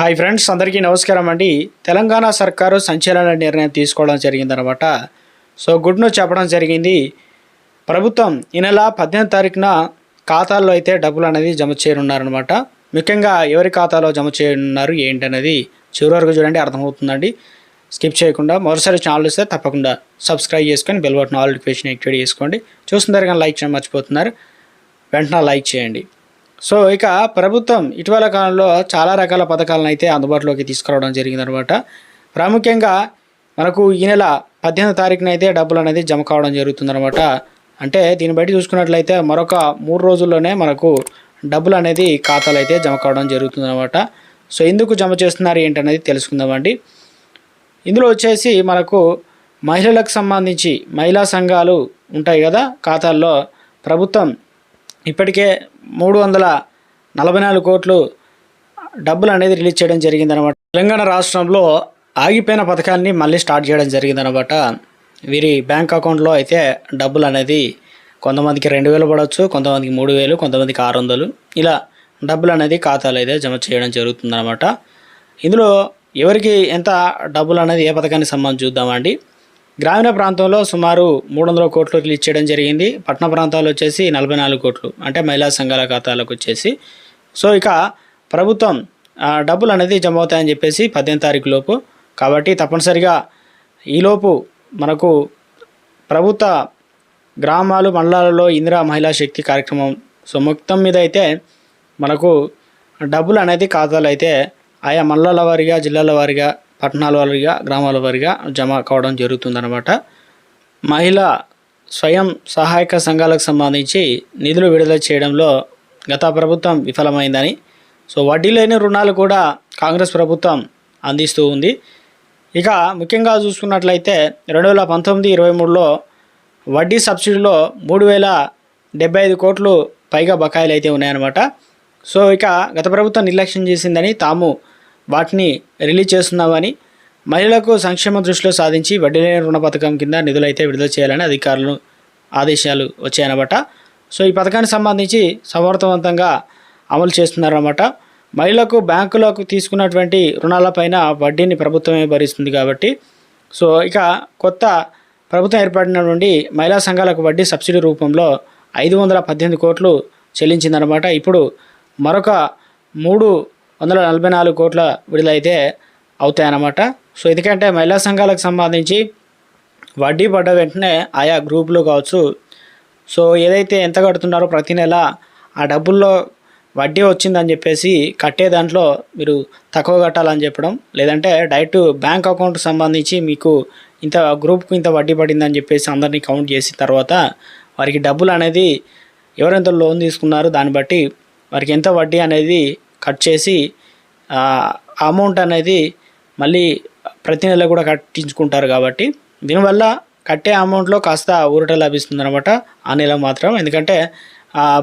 Hi friends అందరికీ నమస్కారం అండి. తెలంగాణ సర్కారు సంచలన నిర్ణయం తీసుకోవడం జరిగిందనమాట సో గుడ్ న్యూస్ చెప్పడం జరిగింది. ప్రభుత్వం ఈ నెల పద్దెనిమిది తారీఖున ఖాతాల్లో అయితే డబ్బులు అనేది జమ చేయనున్నారనమాట ముఖ్యంగా ఎవరి ఖాతాలో జమ చేయనున్నారు ఏంటనేది చివరి వరకు చూడండి అర్థమవుతుందండి. స్కిప్ చేయకుండా మరోసారి ఛానల్ ఇస్తే తప్పకుండా సబ్స్క్రైబ్ చేసుకొని bell button all notification activate చేసుకోండి. చూస్తున్నారు కానీ లైక్ చేయడం మర్చిపోతున్నారు. వెంటనే లైక్ చేయండి. సో ఇక ప్రభుత్వం ఇటీవల కాలంలో చాలా రకాల పథకాలను అయితే అందుబాటులోకి తీసుకురావడం జరిగిందనమాట. ప్రాముఖ్యంగా మనకు ఈ నెల పద్దెనిమిది తారీఖున అయితే డబ్బులు అనేది జమ కావడం జరుగుతుందనమాట. అంటే దీన్ని బట్టి చూసుకున్నట్లయితే మరొక మూడు రోజుల్లోనే మనకు డబ్బులు అనేది ఖాతాలు అయితే జమ కావడం జరుగుతుందనమాట. సో ఎందుకు జమ చేస్తున్నారు ఏంటనేది తెలుసుకుందామండి. ఇందులో వచ్చేసి మనకు మహిళలకు సంబంధించి మహిళా సంఘాలు ఉంటాయి కదా ఖాతాల్లో ప్రభుత్వం ఇప్పటికే మూడు వందల నలభై నాలుగు కోట్లు డబ్బులు అనేది రిలీజ్ చేయడం జరిగిందనమాట తెలంగాణ రాష్ట్రంలో ఆగిపోయిన పథకాన్ని మళ్ళీ స్టార్ట్ చేయడం జరిగిందనమాట వీరి బ్యాంక్ అకౌంట్లో అయితే డబ్బులు అనేది కొంతమందికి రెండు వేలు పడవచ్చు కొంతమందికి మూడు వేలు కొంతమందికి ఆరు వందలు. ఇలా డబ్బులు అనేది ఖాతాలో అయితే జమ చేయడం జరుగుతుందనమాట ఇందులో ఎవరికి ఎంత డబ్బులు అనేది ఏ పథకానికి సంబంధించి చూద్దామండి? గ్రామీణ ప్రాంతంలో సుమారు మూడు వందల కోట్లు రిలీజ్ చేయడం జరిగింది. పట్టణ ప్రాంతాల్లో వచ్చేసి నలభై నాలుగు కోట్లు అంటే మహిళా సంఘాల ఖాతాలకు వచ్చేసి. సో ఇక ప్రభుత్వం డబ్బులు అనేది జమ అవుతాయని చెప్పేసి పద్దెనిమిది తారీఖు లోపు. కాబట్టి తప్పనిసరిగా ఈలోపు మనకు ప్రభుత్వ గ్రామాలు మండలాలలో ఇందిరా మహిళా శక్తి కార్యక్రమం సో మొత్తం మీద అయితే మనకు డబ్బులు అనేది ఖాతాలు అయితే ఆయా మండలాల వారీగా జిల్లాల వారీగా పట్టణాల వారిగా గ్రామాల వారిగా జమ కావడం జరుగుతుందన్నమాట. మహిళా స్వయం సహాయక సంఘాలకు సంబంధించి నిధులు విడుదల చేయడంలో గత ప్రభుత్వం విఫలమైందని సో వడ్డీ లేని రుణాలు కూడా కాంగ్రెస్ ప్రభుత్వం అందిస్తూ ఉంది. ఇక ముఖ్యంగా చూసుకున్నట్లయితే రెండు వేల పంతొమ్మిది ఇరవై మూడులో వడ్డీ సబ్సిడీలో మూడు వేల డెబ్బై ఐదు కోట్లు పైగా బకాయిలు అయితే ఉన్నాయన్నమాట. సో ఇక గత ప్రభుత్వం నిర్లక్ష్యం చేసిందని తాము వాటిని రిలీజ్ చేస్తున్నామని మహిళలకు సంక్షేమ దృష్టిలో సాధించి వడ్డీ లేని రుణ పథకం కింద నిధులైతే విడుదల చేయాలని అధికారులు ఆదేశాలు వచ్చాయన్నమాట. సో ఈ పథకానికి సంబంధించి సమర్థవంతంగా అమలు చేస్తున్నారన్నమాట. మహిళలకు బ్యాంకులకు తీసుకున్నటువంటి రుణాలపైన వడ్డీని ప్రభుత్వమే భరిస్తుంది కాబట్టి. సో ఇక కొత్త ప్రభుత్వం ఏర్పడిన నుండి మహిళా సంఘాలకు వడ్డీ సబ్సిడీ రూపంలో ఐదు వందల పద్దెనిమిది కోట్లు చెల్లించిందనమాట ఇప్పుడు మరొక మూడు వందల నలభై నాలుగు కోట్ల విడుదలైతే అవుతాయన్నమాట. సో ఎందుకంటే మహిళా సంఘాలకు సంబంధించి వడ్డీ పడ్డ వెంటనే ఆయా గ్రూపులు కావచ్చు. సో ఏదైతే ఎంత కడుతున్నారో ప్రతి నెల ఆ డబ్బుల్లో వడ్డీ వచ్చిందని చెప్పేసి కట్టే దాంట్లో మీరు తక్కువ కట్టాలని చెప్పడం లేదంటే డైరెక్ట్ బ్యాంక్ అకౌంట్ సంబంధించి మీకు ఇంత గ్రూప్కి ఇంత వడ్డీ పడిందని చెప్పేసి అందరినీ కౌంట్ చేసిన తర్వాత వారికి డబ్బులు అనేది ఎవరెంత లోన్ తీసుకున్నారో దాన్ని బట్టి వారికి ఎంత వడ్డీ అనేది కట్ చేసి ఆ అమౌంట్ అనేది మళ్ళీ ప్రతి నెల కూడా కట్టించుకుంటారు కాబట్టి దీనివల్ల కట్టే అమౌంట్లో కాస్త ఊరట లభిస్తుంది అనమాట ఆ నెల మాత్రం. ఎందుకంటే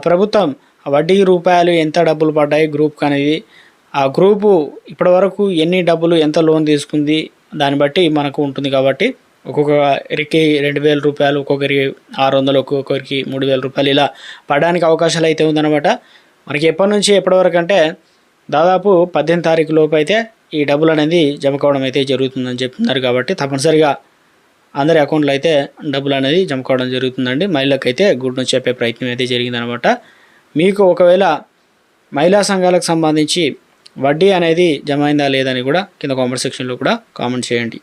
ప్రభుత్వం వడ్డీ రూపాయలు ఎంత డబ్బులు పడ్డాయి గ్రూప్కి అనేది ఆ గ్రూపు ఇప్పటివరకు ఎన్ని డబ్బులు ఎంత లోన్ తీసుకుంది దాన్ని బట్టి మనకు ఉంటుంది కాబట్టి ఒక్కొక్కరికి రెండు వేల రూపాయలు ఒక్కొక్కరికి ఆరు వందలు ఒక్కొక్కరికి మూడు వేల రూపాయలు ఇలా పడడానికి అవకాశాలు అయితే ఉందన్నమాట. మనకి ఎప్పటి నుంచి ఎప్పటి వరకు అంటే దాదాపు పద్దెనిమిది తారీఖు లోపు అయితే ఈ డబ్బులు అనేది జమ కావడం అయితే జరుగుతుందని చెప్తున్నారు కాబట్టి తప్పనిసరిగా అందరి అకౌంట్లో అయితే డబ్బులు అనేది జమ కావడం జరుగుతుందండి. అయితే గుడ్ న్యూస్ చెప్పే ప్రయత్నం అయితే జరిగిందనమాట. మీకు ఒకవేళ మహిళా సంఘాలకు సంబంధించి వడ్డీ అనేది జమ అయిందా లేదని కూడా కింద కామెంట్ సెక్షన్లో కూడా కామెంట్ చేయండి.